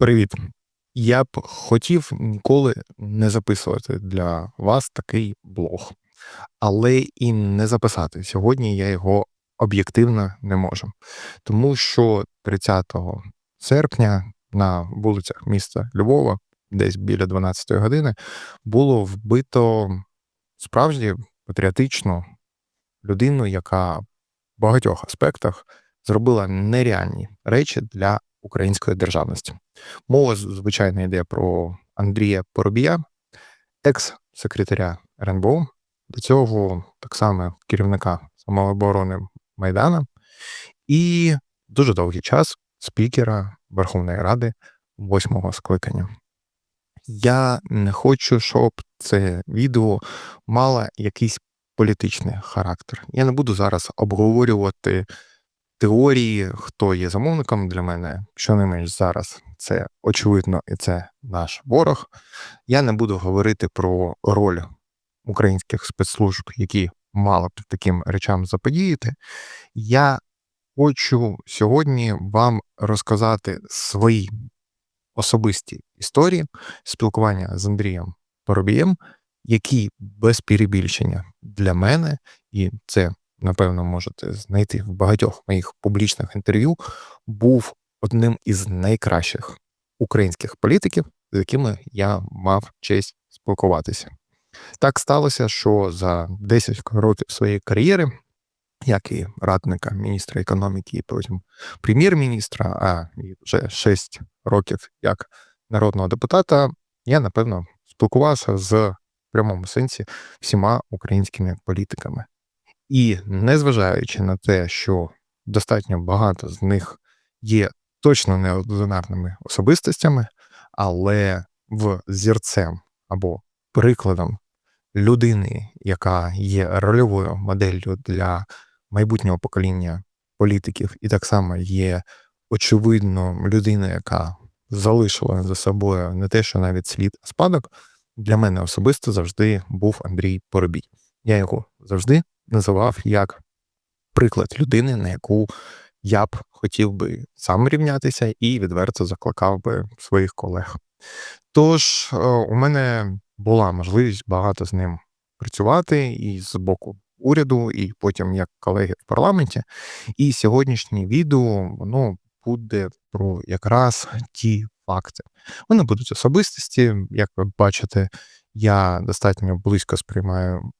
Привіт. Я б хотів ніколи не записувати для вас такий блог, але і не записати. Сьогодні я його об'єктивно не можу. Тому що 30 серпня на вулицях міста Львова, десь біля 12 години, було вбито справді патріотичну людину, яка в багатьох аспектах зробила нереальні речі для української державності. Мова, звичайно, йде про Андрія Поробія, екс-секретаря РНБО, до цього так само керівника самооборони Майдана, і дуже довгий час спікера Верховної Ради восьмого скликання. Я не хочу, щоб це відео мало якийсь політичний характер. Я не буду зараз обговорювати теорії, хто є замовником для мене, що не менш зараз це очевидно, і це наш ворог. Я не буду говорити про роль українських спецслужб, які мали б таким речам заподіяти. Я хочу сьогодні вам розказати свої особисті історії спілкування з Андрієм Поробієм, які без перебільшення для мене, і це напевно, можете знайти в багатьох моїх публічних інтерв'ю, був одним із найкращих українських політиків, з якими я мав честь спілкуватися. Так сталося, що за 10 років своєї кар'єри, як і радника міністра економіки, і потім прем'єр-міністра, а вже 6 років як народного депутата, я напевно спілкувався з в прямому сенсі всіма українськими політиками. І незважаючи на те, що достатньо багато з них є точно неординарними особистостями, але в зірцем або прикладом людини, яка є рольовою моделлю для майбутнього покоління політиків, і так само є очевидно людиною, яка залишила за собою не те, що навіть слід а спадок, для мене особисто завжди був Андрій Поробій. Я його завжди називав як приклад людини, на яку я б хотів би сам рівнятися і відверто закликав би своїх колег. Тож, е, у мене була можливість багато з ним працювати і з боку уряду, і потім як колеги в парламенті. І сьогоднішнє відео воно буде про якраз ті факти. Вони будуть особистості, як ви бачите, я достатньо близько сприймаю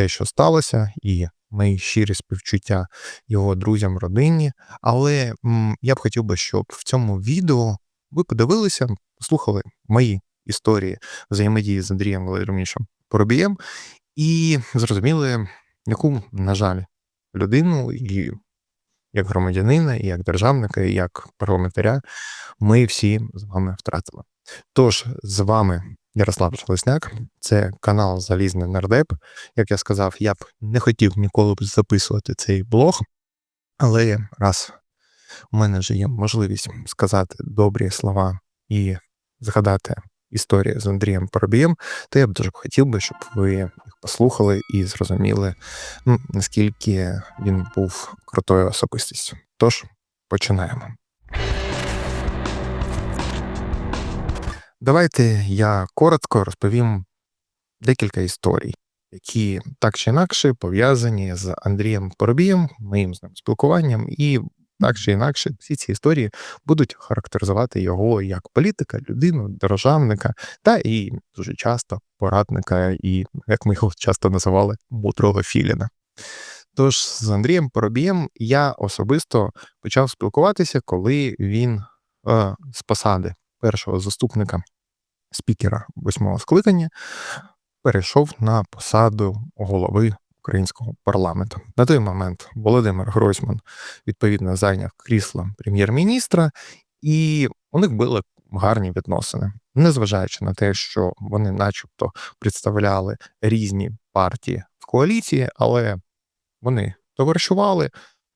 те, що сталося, і мої щирі співчуття його друзям, родині. Але м, я б хотів би, щоб в цьому відео ви подивилися, послухали мої історії взаємодії з Андрієм Володимировичем Поробієм і зрозуміли, яку, на жаль, людину і як громадянина, і як державника, і як парламентаря ми всі з вами втратили. Тож з вами Ярослав Шелесняк, це канал Залізний Нардеп. Як я сказав, я б не хотів ніколи записувати цей блог, але раз у мене вже є можливість сказати добрі слова і згадати історію з Андрієм Поробієм, то я б дуже хотів би, щоб ви їх послухали і зрозуміли, ну, наскільки він був крутою особистістю. Тож починаємо. Давайте я коротко розповім декілька історій, які так чи інакше пов'язані з Андрієм Поробієм, моїм з ним спілкуванням, і так чи інакше всі ці історії будуть характеризувати його як політика, людину, державника та і дуже часто порадника, і як ми його часто називали, мудрого Філіна. Тож з Андрієм Поробієм я особисто почав спілкуватися, коли він е, з посади першого заступника спікера восьмого скликання перейшов на посаду голови українського парламенту. На той момент Володимир Гройсман відповідно зайняв крісло прем'єр-міністра, і у них були гарні відносини, незважаючи на те, що вони, начебто, представляли різні партії в коаліції, але вони товаришували.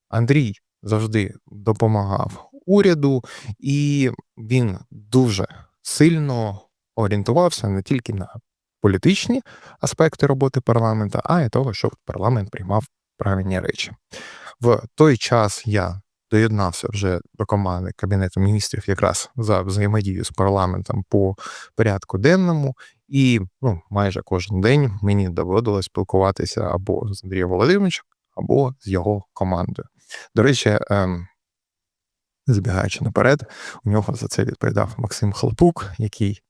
Андрій завжди допомагав уряду, і він дуже сильно орієнтувався не тільки на політичні аспекти роботи парламенту, а й того, щоб парламент приймав правильні речі. В той час я доєднався вже до команди Кабінету міністрів якраз за взаємодію з парламентом по порядку денному, і ну, майже кожен день мені доводилось спілкуватися або з Андрієм Володимировичем, або з його командою. До речі, ем, забігаючи наперед, у нього за це відповідав Максим Хлопук, який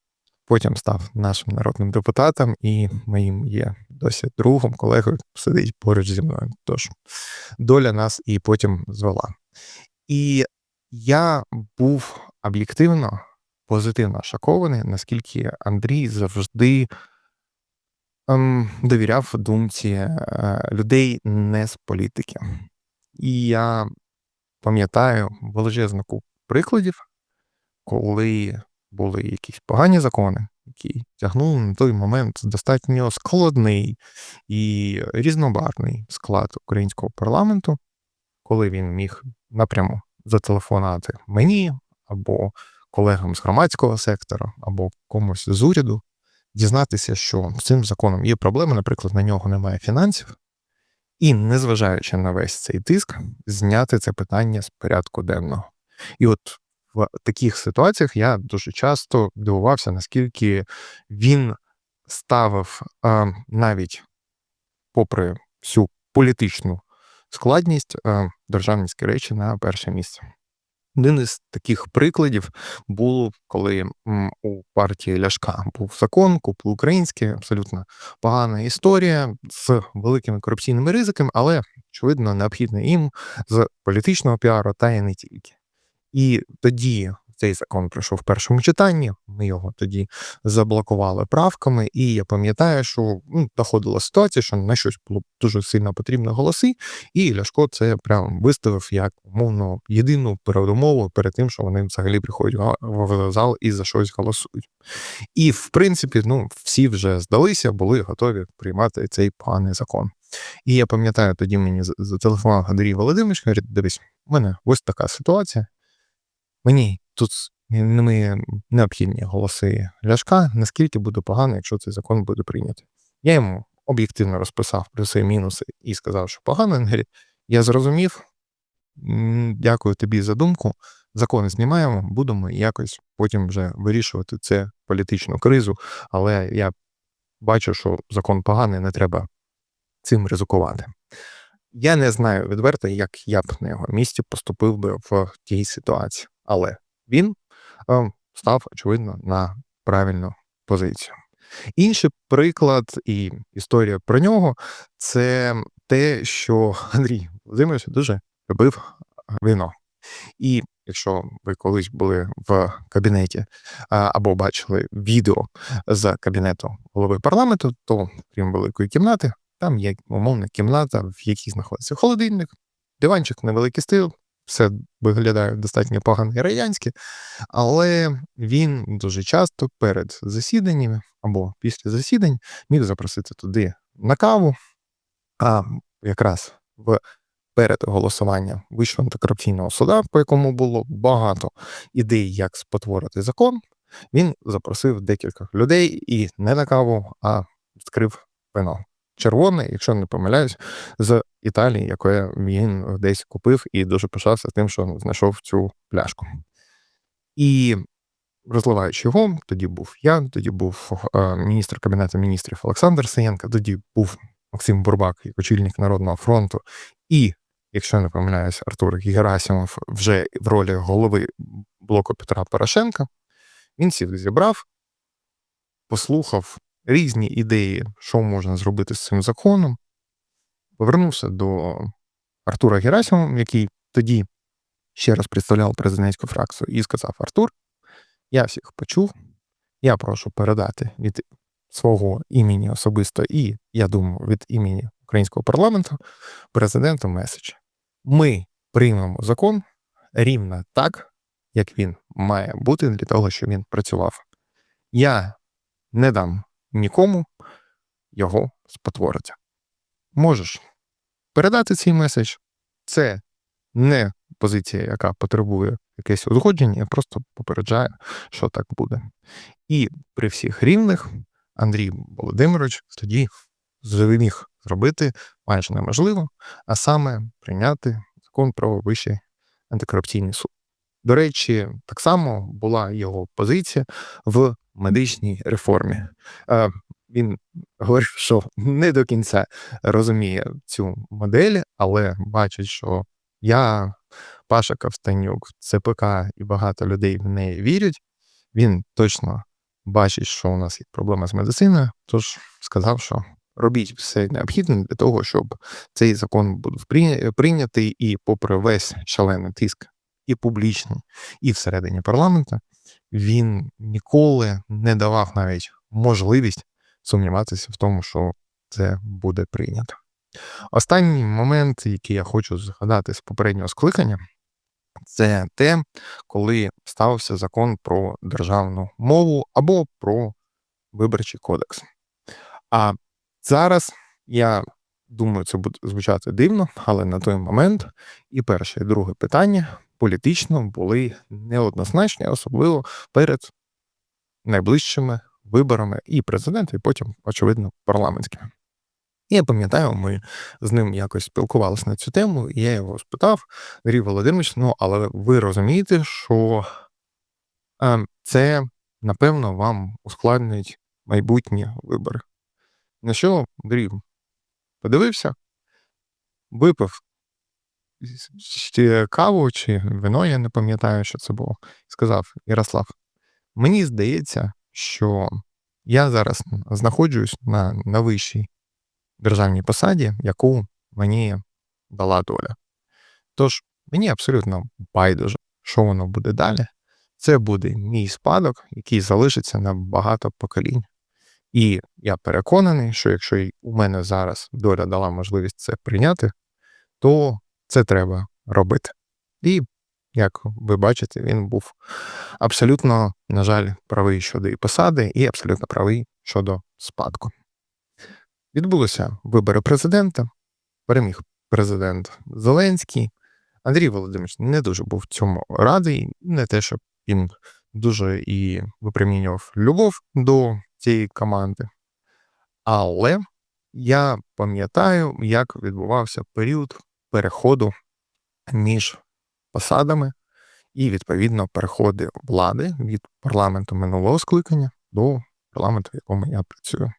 потім став нашим народним депутатом і моїм є досі другом, колегою сидить поруч зі мною. Тож доля нас і потім звела. І я був об'єктивно позитивно шокований, наскільки Андрій завжди ем, довіряв думці е, людей не з політики. І я пам'ятаю величезну купу прикладів, коли були якісь погані закони, які тягнули на той момент достатньо складний і різнобарний склад українського парламенту, коли він міг напряму зателефонувати мені або колегам з громадського сектору, або комусь з уряду, дізнатися, що з цим законом є проблеми, наприклад, на нього немає фінансів, і, незважаючи на весь цей тиск, зняти це питання з порядку денного. І от в таких ситуаціях я дуже часто дивувався, наскільки він ставив е, навіть попри всю політичну складність е, державницькі речі на перше місце. Один із таких прикладів було, коли у партії Ляшка був закон, купу українське, абсолютно погана історія з великими корупційними ризиками, але очевидно необхідно їм з політичного піару, та й не тільки. І тоді цей закон пройшов в першому читанні. Ми його тоді заблокували правками, і я пам'ятаю, що ну, доходила ситуація, що на щось було дуже сильно потрібно голоси, і Ляшко це прям виставив як умовно єдину передумову перед тим, що вони взагалі приходять в зал і за щось голосують. І в принципі, ну всі вже здалися, були готові приймати цей поганий закон. І я пам'ятаю, тоді мені зателефонував Андрій Володимирович, говорить, дивись, у мене ось така ситуація. Мені тут не необхідні голоси Ляшка, наскільки буде погано, якщо цей закон буде прийнятий. Я йому об'єктивно розписав плюси і мінуси і сказав, що погано. Він говорить, я зрозумів. Дякую тобі за думку. Закони знімаємо, будемо якось потім вже вирішувати це політичну кризу. Але я бачу, що закон поганий, не треба цим ризикувати. Я не знаю відверто, як я б на його місці поступив би в тій ситуації, але він е, став очевидно на правильну позицію. Інший приклад і історія про нього це те, що Андрій Володимирович дуже любив вино. І якщо ви колись були в кабінеті або бачили відео з кабінету голови парламенту, то крім великої кімнати, там є умовна кімната, в якій знаходиться холодильник, диванчик, невеликий стил, все виглядає достатньо погано і радянське, але він дуже часто перед засіданнями або після засідань міг запросити туди на каву. А якраз в перед голосуванням Вищого антикорупційного суда, по якому було багато ідей, як спотворити закон, він запросив декілька людей і не на каву, а відкрив вино червоне, якщо не помиляюсь, з Італії, яке він десь купив і дуже пишався тим, що знайшов цю пляшку. І розливаючи його, тоді був я, тоді був е, міністр Кабінету міністрів Олександр Саєнко, тоді був Максим Бурбак, як очільник Народного фронту, і, якщо я не помиляюсь, Артур Герасимов вже в ролі голови блоку Петра Порошенка. Він сів зібрав, послухав різні ідеї, що можна зробити з цим законом. Повернувся до Артура Герасимова, який тоді ще раз представляв президентську фракцію, і сказав: Артур, я всіх почув, я прошу передати від свого імені особисто і, я думаю, від імені українського парламенту президенту меседж. Ми приймемо закон рівно так, як він має бути для того, щоб він працював. Я не дам нікому його спотворити. Можеш передати цей меседж. Це не позиція, яка потребує якесь узгодження, я просто попереджаю, що так буде. І при всіх рівних Андрій Володимирович тоді зміг зробити майже неможливо, а саме прийняти закон про вищий антикорупційний суд. До речі, так само була його позиція в медичній реформі. Е, він говорив, що не до кінця розуміє цю модель, але бачить, що я, Паша Ковстанюк, ЦПК і багато людей в неї вірять. Він точно бачить, що у нас є проблема з медициною, тож сказав, що робіть все необхідне для того, щоб цей закон був прийнятий, і, попри весь шалений тиск, і публічний, і всередині парламенту, він ніколи не давав навіть можливість сумніватися в тому, що це буде прийнято. Останній момент, який я хочу згадати з попереднього скликання, це те, коли ставився закон про державну мову або про виборчий кодекс. А зараз я думаю, це буде звучати дивно, але на той момент і перше, і друге питання політично були неоднозначні, особливо перед найближчими виборами і президента, і потім, очевидно, парламентськими. І я пам'ятаю, ми з ним якось спілкувалися на цю тему, і я його спитав, Андрій Володимирович, ну але ви розумієте, що е, це, напевно, вам ускладнить майбутні вибори. На що Андрій подивився, випив каву чи вино, я не пам'ятаю, що це було. Сказав Ярослав: мені здається, що я зараз знаходжусь на, на вищій державній посаді, яку мені дала доля. Тож мені абсолютно байдуже, що воно буде далі. Це буде мій спадок, який залишиться на багато поколінь. І я переконаний, що якщо у мене зараз доля дала можливість це прийняти, то це треба робити. І, як ви бачите, він був абсолютно, на жаль, правий щодо і посади, і абсолютно правий щодо спадку. Відбулися вибори президента, переміг президент Зеленський. Андрій Володимирович не дуже був цьому радий, не те, щоб він дуже і випромінював любов до цієї команди. Але я пам'ятаю, як відбувався період переходу між посадами і, відповідно, переходи влади від парламенту минулого скликання до парламенту, в якому я працюю.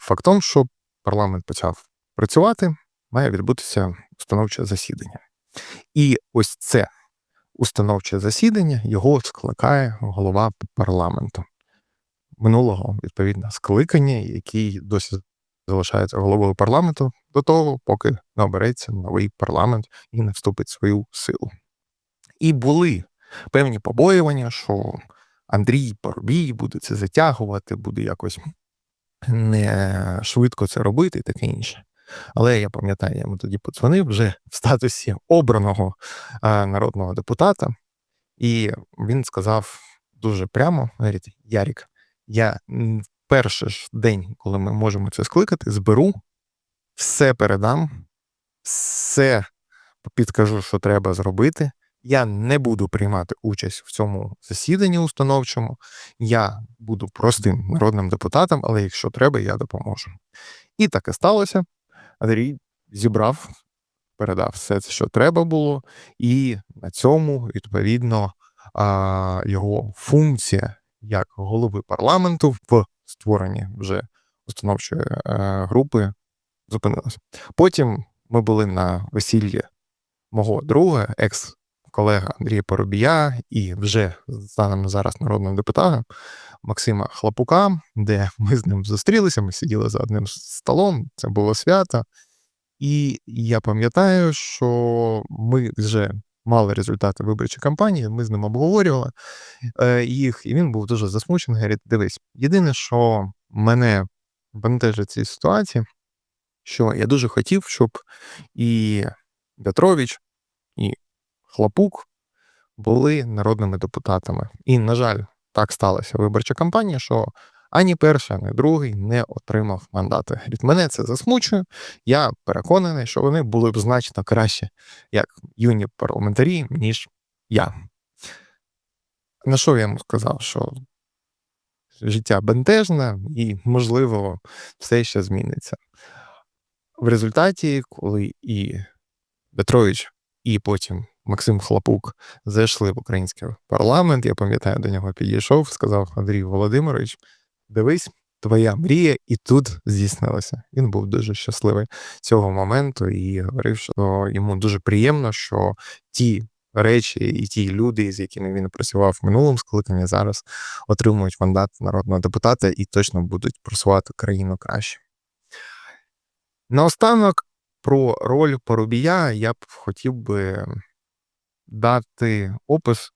Фактом, що парламент почав працювати, має відбутися установче засідання. І ось це установче засідання його скликає голова парламенту минулого відповідно скликання, який досі залишається головою парламенту до того, поки не обереться новий парламент і не вступить в свою силу. І були певні побоювання, що Андрій Парубій буде це затягувати, буде якось не швидко це робити і таке інше. Але я пам'ятаю, я йому тоді подзвонив вже в статусі обраного а, народного депутата, і він сказав дуже прямо: говорить, Ярік, я перший ж день, коли ми можемо це скликати, зберу, все передам, все підкажу, що треба зробити. Я не буду приймати участь в цьому засіданні установчому. Я буду простим народним депутатом, але якщо треба, я допоможу. І так і сталося. Андрій зібрав, передав все, що треба було, і на цьому, відповідно, його функція як голови парламенту в створенні вже установчої е, групи зупинилася. Потім ми були на весіллі мого друга, екс-колега Андрія Поробія, і вже станом зараз народним депутатом Максима Хлопука, де ми з ним зустрілися, ми сиділи за одним столом, це було свято. І я пам'ятаю, що ми вже мали результати виборчої кампанії, ми з ним обговорювали е, їх, і він був дуже засмучений. Говорить, дивись, єдине, що мене бентежить цій ситуації, що я дуже хотів, щоб і Петрович, і Хлопук були народними депутатами. І, на жаль, так сталася виборча кампанія, що ані перший, ані другий не отримав мандати. Мене це засмучує. Я переконаний, що вони були б значно краще як юні парламентарі, ніж я. На що я йому сказав, що життя бентежне і, можливо, все ще зміниться. В результаті, коли і Петрович, і потім Максим Хлопук зайшли в український парламент. Я пам'ятаю, до нього підійшов, сказав Андрій Володимирович: дивись, твоя мрія і тут здійснилася. Він був дуже щасливий цього моменту і говорив, що йому дуже приємно, що ті речі і ті люди, з якими він працював в минулому скликанні, зараз отримують мандат народного депутата і точно будуть просувати країну краще. Наостанок про роль Поробія я б хотів би дати опис,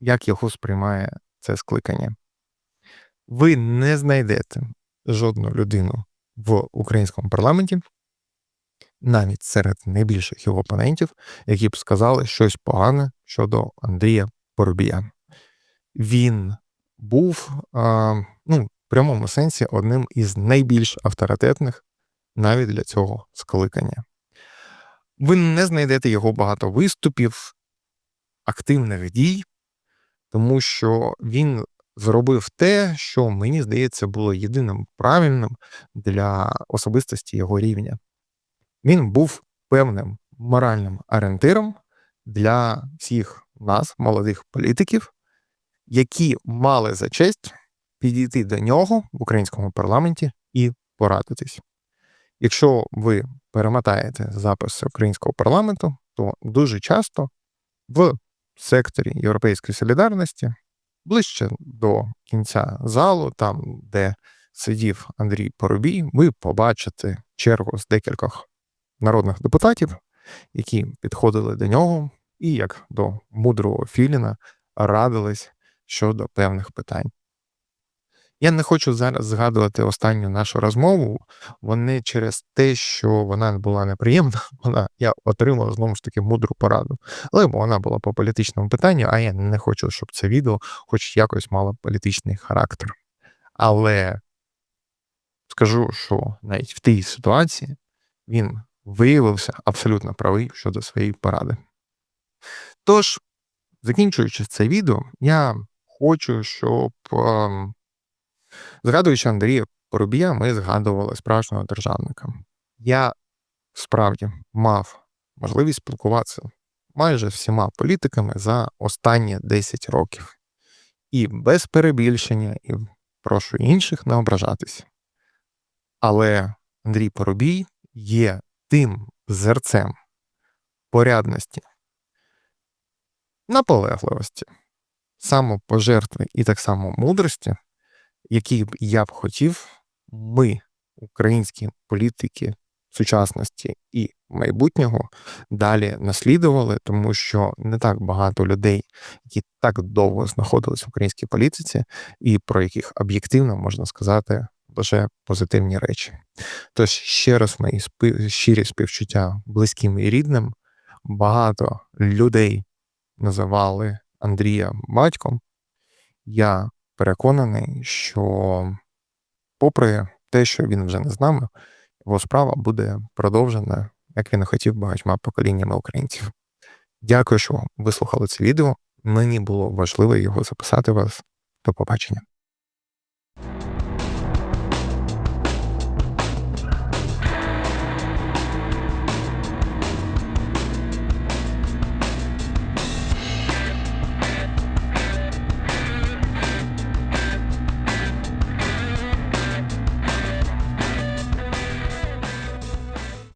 як його сприймає це скликання. Ви не знайдете жодну людину в українському парламенті, навіть серед найбільших його опонентів, які б сказали щось погане щодо Андрія Поробія. Він був а, ну, в прямому сенсі одним із найбільш авторитетних навіть для цього скликання. Ви не знайдете його багато виступів, активних дій, тому що він зробив те, що мені здається було єдиним правильним для особистості його рівня. Він був певним моральним орієнтиром для всіх нас, молодих політиків, які мали за честь підійти до нього в українському парламенті і порадитись. Якщо ви перемотаєте записи українського парламенту, то дуже часто в секторі Європейської солідарності, ближче до кінця залу, там, де сидів Андрій Поробій, ви побачите чергу з декількох народних депутатів, які підходили до нього і, як до мудрого Філіна, радились щодо певних питань. Я не хочу зараз згадувати останню нашу розмову. Вони через те, що вона була неприємна, вона я отримав знову ж таки мудру пораду. Але вона була по політичному питанню, а я не хочу, щоб це відео хоч якось мало політичний характер. Але скажу, що навіть в тій ситуації він виявився абсолютно правий щодо своєї поради. Тож, закінчуючи це відео, я хочу, щоб. Ем, Згадуючи Андрія Поробія, ми згадували справжнього державника. Я справді мав можливість спілкуватися майже всіма політиками за останні 10 років. І без перебільшення, і прошу інших не ображатися. Але Андрій Поробій є тим зерцем порядності, наполегливості, самопожертви і так само мудрості, які б я б хотів, ми, українські політики сучасності і майбутнього, далі наслідували, тому що не так багато людей, які так довго знаходились в українській політиці, і про яких об'єктивно можна сказати лише позитивні речі. Тож ще раз мої щирі співчуття близьким і рідним. Багато людей називали Андрія батьком. Я переконаний, що, попри те, що він вже не з нами, його справа буде продовжена, як він хотів багатьма поколіннями українців. Дякую, що вислухали це відео. Мені було важливо його записати вас. До побачення.